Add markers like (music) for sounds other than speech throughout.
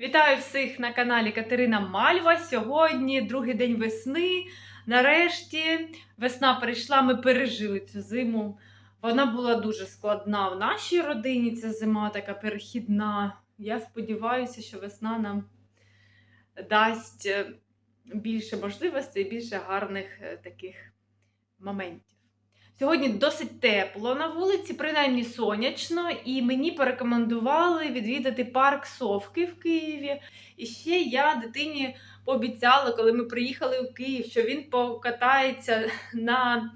Вітаю всіх на каналі Катерина Мальва. Сьогодні другий день весни. Нарешті весна прийшла, ми пережили цю зиму. Вона була дуже складна в нашій родині. Ця зима така перехідна. Я сподіваюся, що весна нам дасть е, більше можливостей, більше гарних е, таких моментів. Сьогодні досить тепло на вулиці, принаймні сонячно, і мені порекомендували відвідати парк Совки в Києві. І ще я дитині пообіцяла, коли ми приїхали в Київ, що він покатається на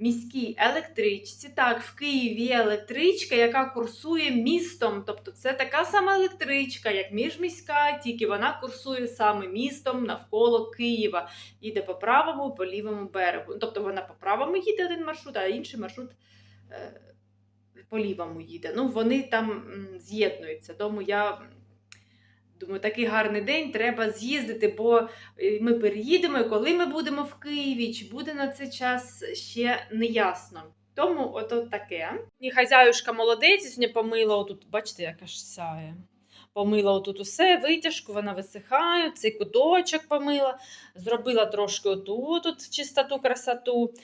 міській електричці. Так, в Києві є електричка, яка курсує містом. Тобто це така сама електричка, як міжміська, тільки вона курсує саме містом навколо Києва. Їде по правому, по лівому берегу. Тобто вона по правому їде один маршрут, а інший маршрут е, по лівому їде. Ну, вони там з'єднуються. Тому я думаю, такий гарний день треба з'їздити, бо е, ми переїдемо, і коли ми будемо в Києві, чи буде на цей час ще не ясно. Тому ото таке. І хазяюшка молодець, сьогодні помила отут, бачите, яка ж сяє. Помила отут усе, витяжку, вона висихає, цей куточок помила, зробила трошки отут от чистоту, красоту.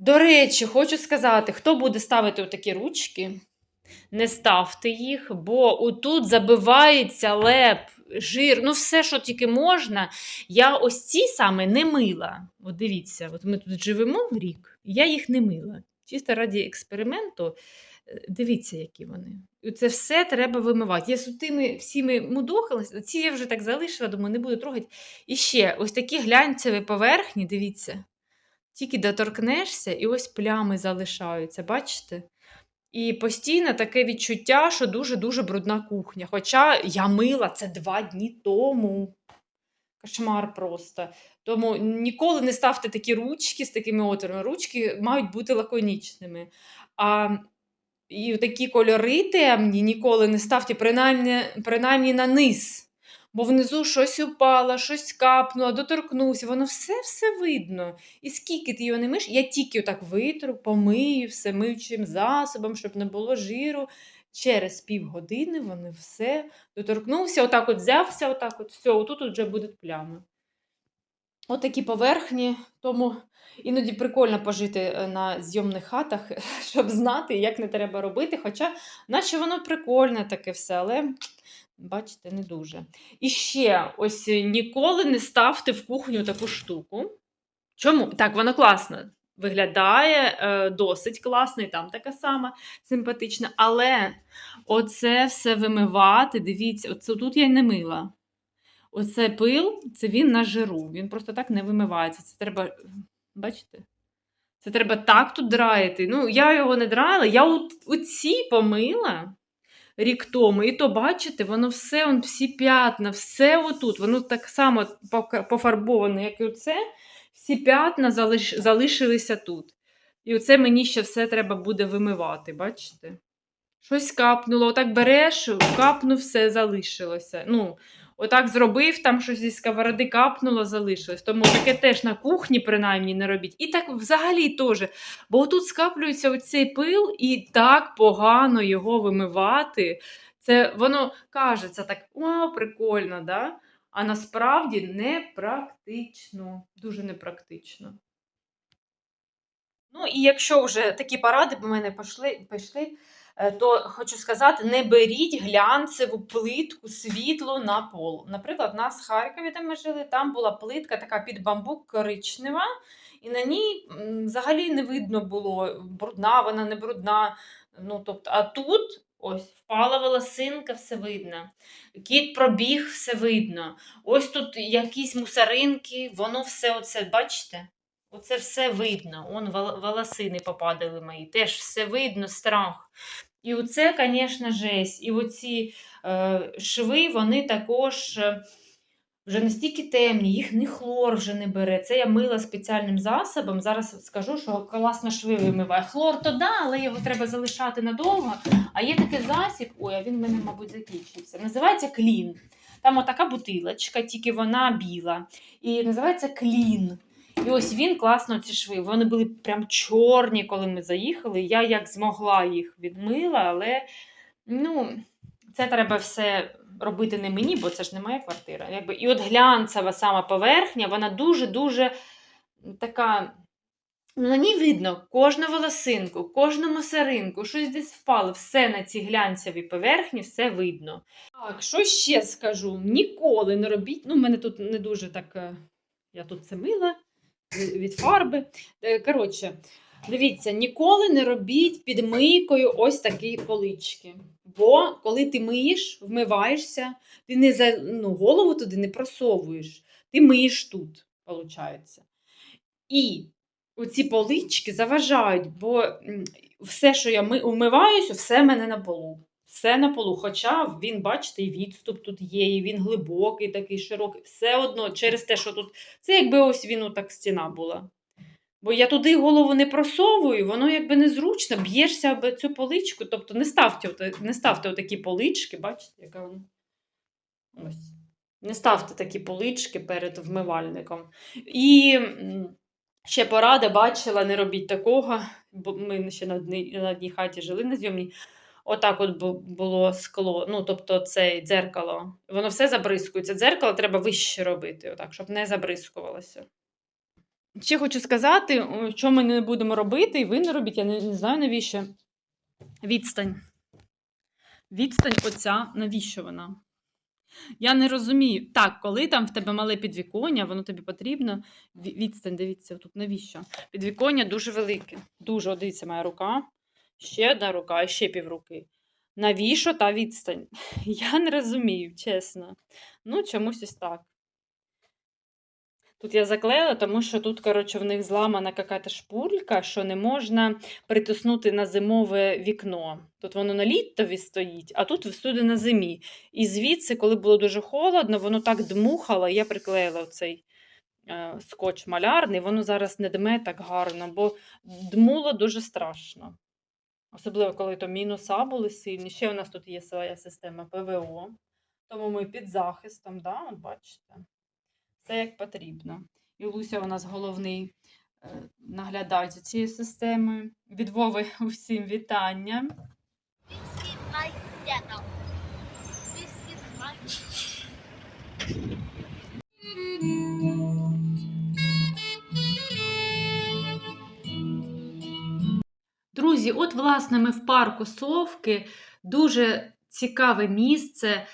До речі, хочу сказати, хто буде ставити отакі ручки, не ставте їх, бо отут забивається леп, жир, ну все, що тільки можна. Я ось ці саме не мила. От дивіться, от ми тут живемо рік, я їх не мила. Чисто раді експерименту. Е, Дивіться, які вони. Це все треба вимивати. Я з тими всіми мудохалася, ці я вже так залишила, думаю, не буду трогати. І ще ось такі глянцеві поверхні, дивіться. Тільки доторкнешся, і ось плями залишаються, бачите? І постійно таке відчуття, що дуже-дуже брудна кухня. Хоча я мила це два дні тому. Кошмар просто. Тому ніколи не ставте такі ручки з такими отворами. Ручки мають бути лаконічними. А і такі кольори темні ніколи не ставте, принаймні, принаймні на низ. Бо внизу щось упало, щось капнуло, доторкнувся, воно все-все видно. І скільки ти його не миш, я тільки отак витру, помию все миючим засобом, щоб не було жиру. Через півгодини вони все доторкнувся, отак от взявся, отак от все, отут от вже будуть плями. Отакі поверхні, тому іноді прикольно пожити е, на зйомних хатах, (laughs) щоб знати, як не треба робити. Хоча, наче воно прикольне таке все, але бачите, не дуже. І ще ось е, ніколи не ставте в кухню таку штуку. Чому? Так, воно класно виглядає, е, досить класно, і там така сама симпатична. Але оце все вимивати, дивіться, оце тут я не мила. Оце пил, це він на жиру. Він просто так не вимивається. Це треба, бачите? Це треба так тут драїти. Ну, я його не драїла, я у помила рік тому. І то, бачите, воно все, он, всі п'ятна, все отут. Воно так само пофарбоване, як і оце. Всі п'ятна залиш, залишилися тут. І оце мені ще все треба буде вимивати, бачите? Щось капнуло, отак береш, капну, все залишилося. Ну, отак зробив, там щось зі сковороди капнуло, залишилось. Тому таке теж на кухні, принаймні, не робіть. І так взагалі теж. Бо тут скаплюється оцей пил, і так погано його вимивати. Це воно кажеться так, вау, прикольно, да? а насправді непрактично. Дуже непрактично. Ну, і якщо вже такі поради по мене пішли, пішли, то хочу сказати: не беріть глянцеву плитку світлу на пол. Наприклад, у нас в Харкові, де ми жили, там була плитка така під бамбук коричнева, і на ній взагалі не видно було, брудна вона, не брудна. Ну, тобто, а тут ось впала волосинка, все видно. Кіт пробіг, все видно. Ось тут якісь мусоринки, воно все оце, бачите? Оце все видно. Он волосини попадали мої. Теж все видно, страх. І оце, звісно, жесть. І оці е, шви, вони також е, вже настільки темні, їх ні хлор вже не бере. Це я мила спеціальним засобом. Зараз скажу, що класно шви вимиває. Хлор то да, але його треба залишати надовго. А є такий засіб, ой, а він в мене, мабуть, закінчився. Називається клін. Там отака бутилочка, тільки вона біла. І називається клін. І ось він класно ці шви. Вони були прям чорні, коли ми заїхали. Я як змогла їх відмила, але ну, це треба все робити не мені, бо це ж не моя квартира. Якби, і от глянцева сама поверхня, вона дуже-дуже така. Ну, На ній видно кожну волосинку, кожну мосаринку, щось десь впало, все на цій глянцевій поверхні, все видно. Так, що ще скажу? Ніколи не робіть. Ну, мене тут не дуже так. е, Я тут це мила від- фарби. Е, Коротше, дивіться, ніколи не робіть під мийкою ось такі полички. Бо коли ти миєш, вмиваєшся, ти не за ну, голову туди не просовуєш, ти миєш тут, виходить. І оці полички заважають, бо все, що я ми, умиваюся, все в мене на полу. Все на полу. Хоча він, бачите, і відступ тут є, і він глибокий, такий широкий. Все одно через те, що тут. Це якби ось він отак стіна була. Бо я туди голову не просовую, воно якби незручно, б'єшся об цю поличку. Тобто не ставте, не ставте отакі полички, бачите, яка вона. Ось. Не ставте такі полички перед вмивальником. І ще порада бачила, не робіть такого, бо ми ще на одній, на одній хаті жили на зйомній. Отак от було скло, ну тобто це дзеркало. Воно все забризкується. Дзеркало треба вище робити, отак, щоб не забризкувалося. Ще хочу сказати, що ми не будемо робити, і ви не робіть, я не, не знаю навіщо. Відстань. Відстань оця, навіщо вона? Я не розумію. Так, коли там в тебе мале підвіконня, воно тобі потрібно. Відстань, дивіться, тут навіщо? Підвіконня дуже велике. Дуже, дивіться, моя рука. Ще одна рука, і ще півруки. Навіщо та відстань? (laughs) Я не розумію, чесно. Ну, чомусь ось так. Тут я заклеїла, тому що тут, коротше, в них зламана якась шпулька, що не можна притиснути на зимове вікно. Тут воно на літові стоїть, а тут всюди на зимі. І звідси, коли було дуже холодно, воно так дмухало, я приклеїла цей е, скотч малярний, воно зараз не дме так гарно, бо дмуло дуже страшно. Особливо, коли то мінуса були сильні. Ще у нас тут є своя система ПВО, тому ми під захистом, да? от бачите. Все як потрібно. І Луся у нас головний е, наглядач за цією системою. Від Вови усім вітання. Dad. Biscuit Друзі, от, власне, ми в парку Совки. Дуже цікаве місце,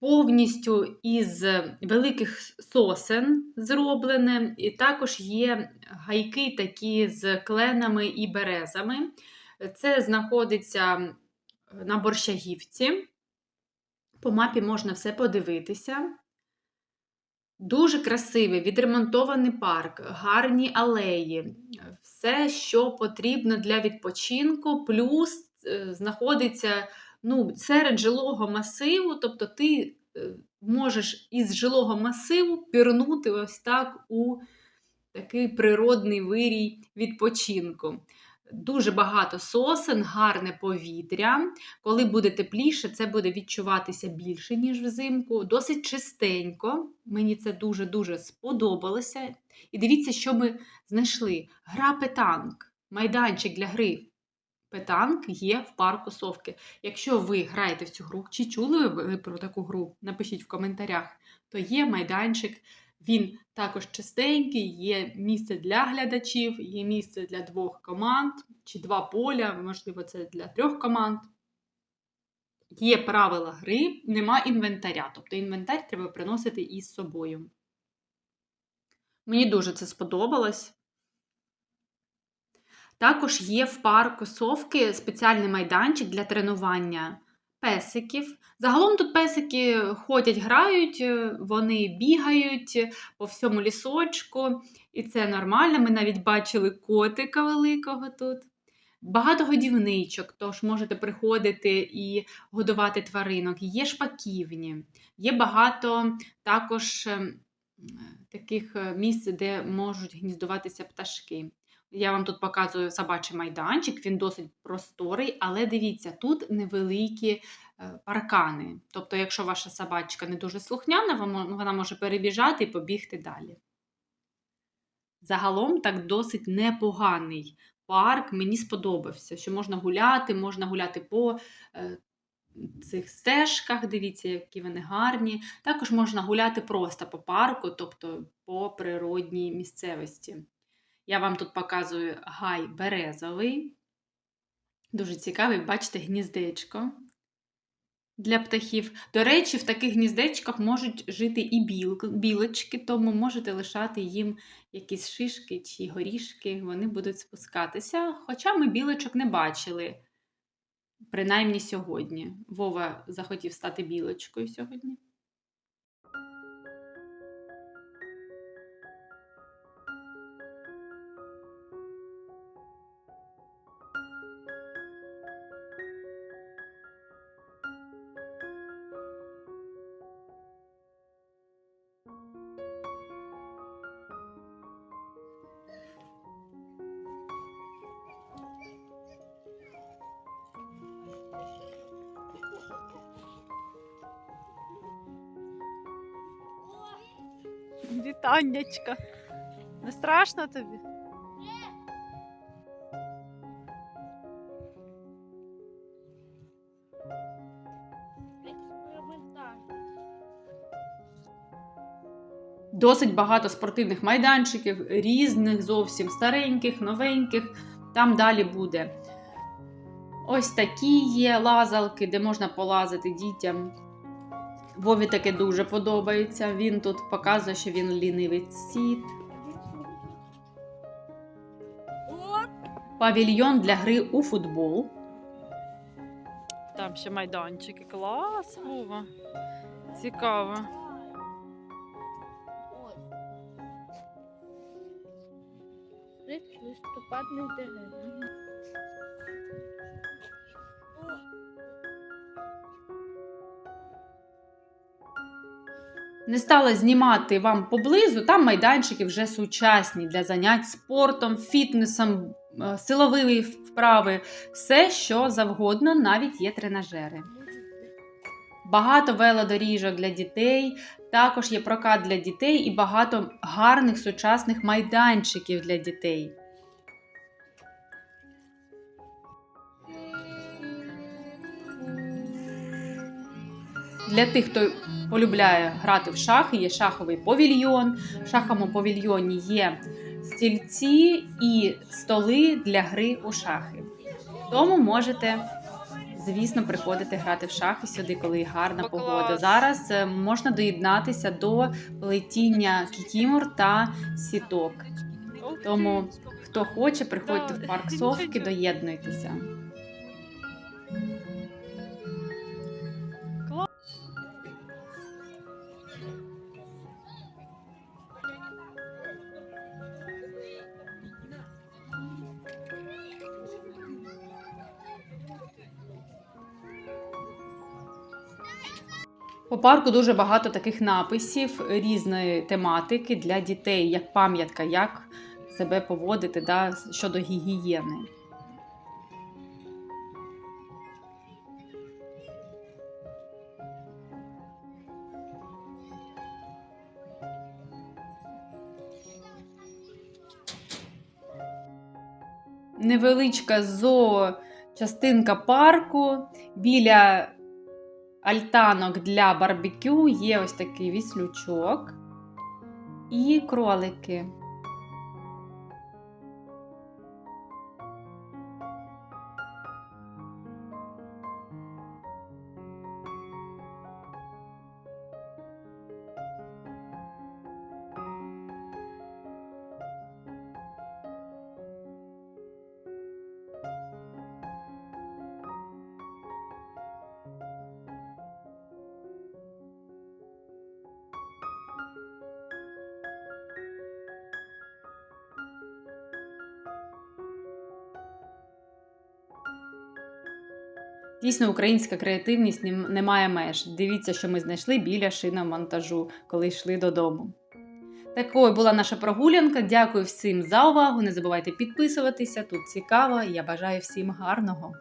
повністю із великих сосен зроблене. І також є гайки такі з кленами і березами. Це знаходиться на Борщагівці. По мапі можна все подивитися. Дуже красивий, відремонтований парк, гарні алеї, все, що потрібно для відпочинку, плюс е, знаходиться ну, серед жилого масиву, тобто ти е, можеш із жилого масиву пірнути ось так у такий природний вирій відпочинку. Дуже багато сосен, гарне повітря. Коли буде тепліше, це буде відчуватися більше, ніж взимку. Досить чистенько. Мені це дуже-дуже сподобалося. І дивіться, що ми знайшли: гра петанк, майданчик для гри. Петанк є в парку Совки. Якщо ви граєте в цю гру, чи чули ви про таку гру, напишіть в коментарях, то є майданчик. Він також чистенький, є місце для глядачів, є місце для двох команд, чи два поля, можливо, це для трьох команд. Є правила гри, нема інвентаря. Тобто інвентар треба приносити із собою. Мені дуже це сподобалось. Також є в парку Совки спеціальний майданчик для тренування песиків. Загалом тут песики ходять, грають, е, вони бігають по всьому лісочку, і це нормально. Ми навіть бачили котика великого тут. Багато годівничок, тож можете приходити і годувати тваринок. Є шпаківні, є багато також ем, таких е, місць, де можуть гніздуватися пташки. Я вам тут показую собачий майданчик, він досить просторий, але дивіться, тут невеликі е, паркани. Тобто, якщо ваша собачка не дуже слухняна, вона може перебіжати і побігти далі. Загалом так досить непоганий парк, мені сподобався, що можна гуляти, можна гуляти по е, цих стежках. Дивіться, які вони гарні. Також можна гуляти просто по парку, тобто по природній місцевості. Я вам тут показую гай березовий. Дуже цікавий, бачите, гніздечко для птахів. До речі, в таких гніздечках можуть жити і білки, білочки, тому можете лишати їм якісь шишки чи горішки, вони будуть спускатися. Хоча ми білочок не бачили, принаймні сьогодні. Вова захотів стати білочкою сьогодні. Вітаннячка. Не страшно тобі? Досить багато спортивних майданчиків, різних, зовсім стареньких, новеньких. Там далі буде. Ось такі є лазалки, де можна полазити дітям. Вові таке дуже подобається. Він тут показує, що він лінивий сіт. Павільйон для гри у футбол. Там ще майданчики. Клас, Вова. Цікаво. Листопадних дерев. Не стала знімати вам поблизу. Там майданчики вже сучасні для занять спортом, фітнесом, е, силові вправи, все що завгодно, навіть є тренажери. Багато велодоріжок для дітей, також є прокат для дітей і багато гарних сучасних майданчиків для дітей. Для тих, хто полюбляє грати в шахи, є шаховий павільйон. В шаховому павільйоні є стільці і столи для гри у шахи. Тому можете, звісно, приходити грати в шахи сюди, коли гарна погода. Зараз е, можна доєднатися до плетіння кікімор та сіток. Тому хто хоче, приходьте в парк. Совки, доєднуйтеся. Парку дуже багато таких написів різної тематики для дітей, як пам'ятка, як себе поводити да, щодо гігієни. Невеличка зоочастинка парку біля альтанок для барбекю є ось такий віслючок і кролики. Дійсно, українська креативність не- має меж. Дивіться, що ми знайшли біля шиномонтажу, коли йшли додому. Такою була наша прогулянка. Дякую всім за увагу. Не забувайте підписуватися. Тут цікаво. Я бажаю всім гарного.